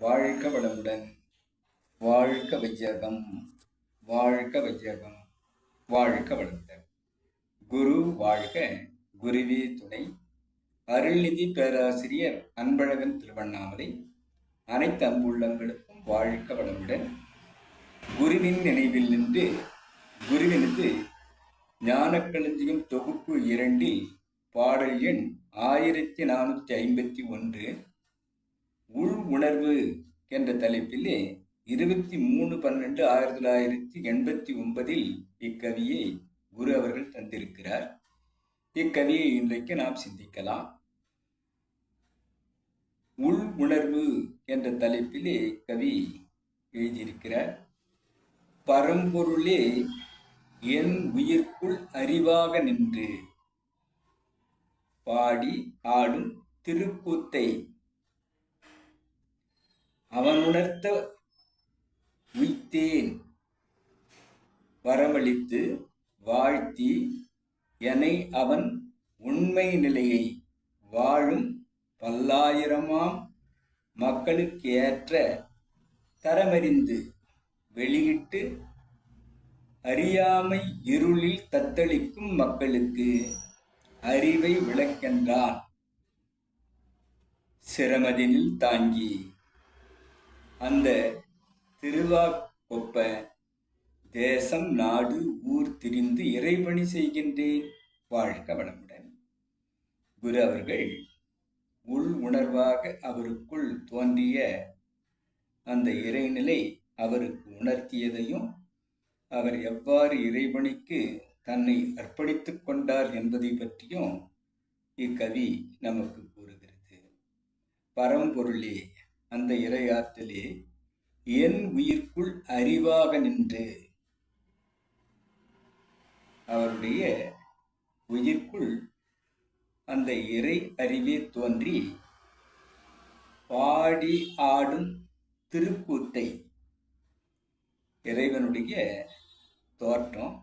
வாழ்க வளமுடன். வாழ்க வையகம். வாழ்க வையகம். வாழ்க வளமுடன். குரு வாழ்க குருவே துணை. அருள்நிதி பேராசிரியர் அன்பழகன் திருவண்ணாமலை. அனைத்து அன்புள்ளங்களுக்கும் வாழ்க வளமுடன். குருவின் நினைவில் நின்று குருவினது ஞானக்களஞ்சியம் தொகுப்பு இரண்டில் பாடல் எண் ஆயிரத்தி நானூற்றி ஐம்பத்தி ஒன்று. உள் உணர்வு என்ற தலைப்பிலே இருபத்தி மூணு பன்னெண்டு ஆயிரத்தி தொள்ளாயிரத்தி எண்பத்தி ஒன்பதில் இக்கவியை குரு அவர்கள் தந்திருக்கிறார். இக்கவியை இன்றைக்கு நாம் சிந்திக்கலாம். உள் உணர்வு என்ற தலைப்பிலே கவி எழுதியிருக்கிறார். பரம்பொருளே என் உயிர்க்குள் அறிவாக நின்று பாடி ஆடும் திருக்கூத்தை அவன் உணர்த்த உய்த்தேன் வரமளித்து வாழ்த்தி என்னை அவன் உண்மை நிலையை வாழும் பல்லாயிரமாம் மக்களுக்கு ஏற்ற தரமறிந்து வெளியிட்டு அறியாமை இருளில் தத்தளிக்கும் மக்களுக்கு அறிவை விளக்கென்றான். சிரமதினில் தாங்கி அந்த திருவாக்கொப்ப தேசம் நாடு ஊர் திரிந்து இறைபணி செய்கின்றேன் வாழ்க வளமுடன் குரு அவர்கள் உள் உணர்வாக அவருக்குள் தோன்றிய அந்த இறைநிலை அவருக்கு உணர்த்தியதையும் அவர் எவ்வாறு இறைபணிக்கு தன்னை அர்ப்பணித்துக் கொண்டார் என்பதை பற்றியும் இக்கவி நமக்கு கூறுகிறது. பரம்பொருளே அந்த இறையாற்றலே என் உயிர்க்குள் அறிவாக நின்று அவருடைய உயிர்க்குள் அந்த இறை அறிவே தோன்றி பாடி ஆடும் திருக்கூத்தை இறைவனுடைய தோற்றம்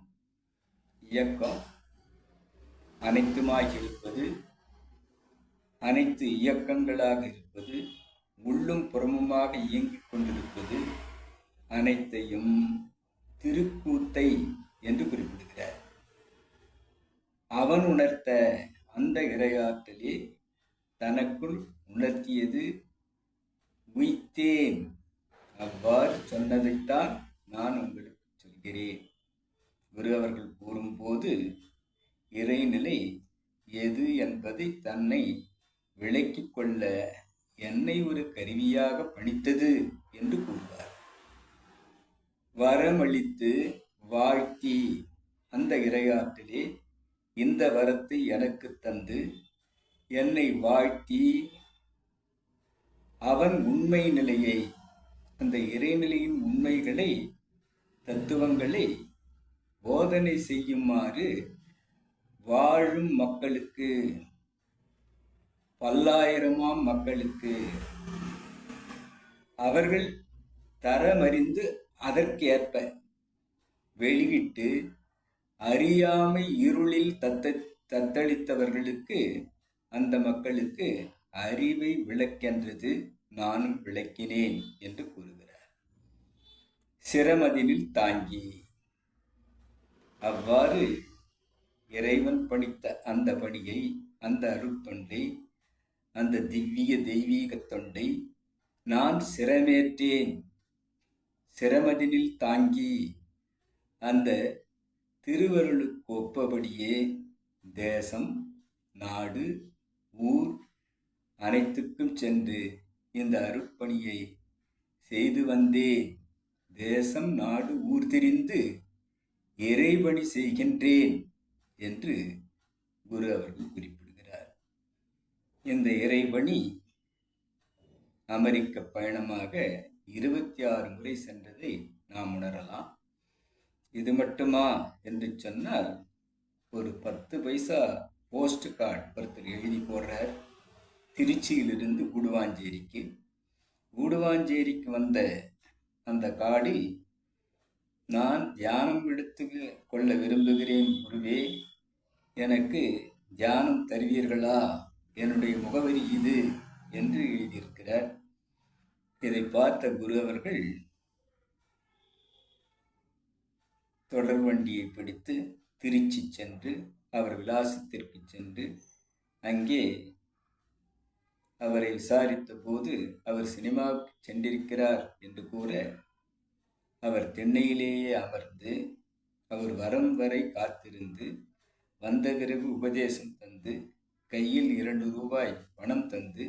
இயக்கம் அனைத்துமாய் இருப்பது அனைத்து இயக்கங்களாக இருப்பது உள்ளும் புறமுமாக இயங்கிக் கொண்டிருப்பது அனைத்தையும் திருக்கூத்தை என்று குறிப்பிடுகிறார். அவன் உணர்த்த அந்த இறையாற்றலே தனக்குள் உணர்த்தியது உய்த்தேன். அவ்வாறு சொன்னதைத்தான் நான் உங்களுக்கு சொல்கிறேன். குரு அவர்கள் கூறும்போது இறைநிலை எது என்பதை தன்னை விளக்கிக் கொள்ள என்னை ஒரு கருவியாக பணித்தது என்று கூறுவார். வரமளித்து வாழ்த்தி அந்த இறையாற்றிலே இந்த வரத்தை எனக்கு தந்து என்னை வாழ்த்தி அவன் உண்மை நிலையை அந்த இறைநிலையின் உண்மைகளை தத்துவங்களை போதனை செய்யுமாறு வாழும் மக்களுக்கு பல்லாயிரமாம் மக்களுக்கு. அவர்கள் தரமறிந்து அதற்கேற்ப வெளியிட்டு அறியாமை இருளில் தத்த தத்தளித்தவர்களுக்கு அந்த மக்களுக்கு அறிவை விளக்கென்றது நானும் விளக்கினேன் என்று கூறுகிறார். சிரமதினில் தாங்கி அவ்வாறு இறைவன் பணித்த அந்த பணியை அந்த அருட்தொண்டை அந்த திவ்ய தெய்வீக தொண்டை நான் சிரமேற்றேன் சிரமதினில் தாங்கி அந்த திருவருளுக்கு ஒப்பபடியே தேசம் நாடு ஊர் அனைத்துக்கும் சென்று இந்த அருட்பணியை செய்து வந்தேன். தேசம் நாடு ஊர் தெரிந்து இறைபணி செய்கின்றேன் என்று குரு அவர்கள் குறிப்பிட்டார். இந்த இறைவணி அமெரிக்க பயணமாக இருபத்தி ஆறு முறை சென்றதை நாம் உணரலாம். இது மட்டுமா என்று சொன்னால் ஒரு பத்து பைசா போஸ்ட் கார்டு ஒருத்தர் எழுதி போடுறார். திருச்சியிலிருந்து கூடுவாஞ்சேரிக்கு. கூடுவாஞ்சேரிக்கு வந்த அந்த காடில் நான் தியானம் எடுத்து கொள்ள விரும்புகிறேன் குருவே. எனக்கு தியானம் தருவீர்களா? என்னுடைய முகவரி இது என்று எழுதியிருக்கிறார். இதை பார்த்த குரு அவர்கள் தொடர் வண்டியை பிடித்து திருச்சி சென்று அவர் விலாசத்திற்கு சென்று அங்கே அவரை விசாரித்த போது அவர் சினிமாவுக்கு சென்றிருக்கிறார் என்று கூற அவர் தென்னையிலேயே அமர்ந்து அவர் வரும் வரை காத்திருந்து வந்த பிறகு உபதேசம் தந்து கையில் இரண்டு ரூபாய் பணம் தந்து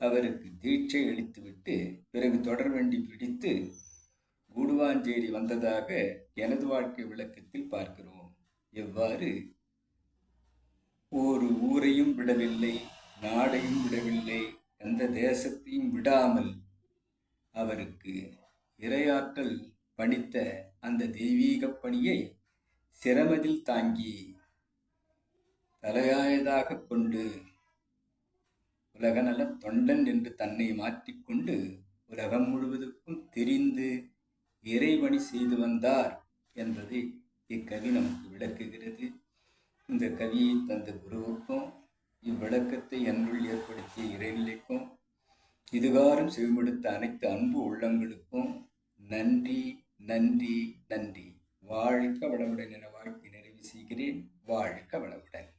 அவருக்கு தீட்சை அளித்துவிட்டு பிறகு தொடர் வண்டி பிடித்து கூடுவாஞ்சேரி வந்ததாக எனது வாழ்க்கை விளக்கத்தில் பார்க்கிறோம். எவ்வாறு? ஒரு ஊரையும் விடவில்லை நாடையும் விடவில்லை எந்த தேசத்தையும் விடாமல் அவருக்கு இரையாற்றல் பணித்த அந்த தெய்வீக பணியை சிரமதில் தாங்கி தலையாயதாக கொண்டு உலகநல தொண்டன் என்று தன்னை மாற்றிக்கொண்டு உலகம் முழுவதற்கும் தெரிந்து இறைவணி செய்து வந்தார் என்பதை இக்கவி நமக்கு விளக்குகிறது. இந்த கவியை தந்த குருவுக்கும் இவ்விளக்கத்தை என்னுள் ஏற்படுத்திய இறைநிலைக்கும் இதுகாரும் செவிமடுத்த அனைத்து அன்பு உள்ளங்களுக்கும் நன்றி நன்றி நன்றி. வாழ்க வளமுடன் என வாழ்க்கை நிறைவு செய்கிறேன். வாழ்க வளமுடன்.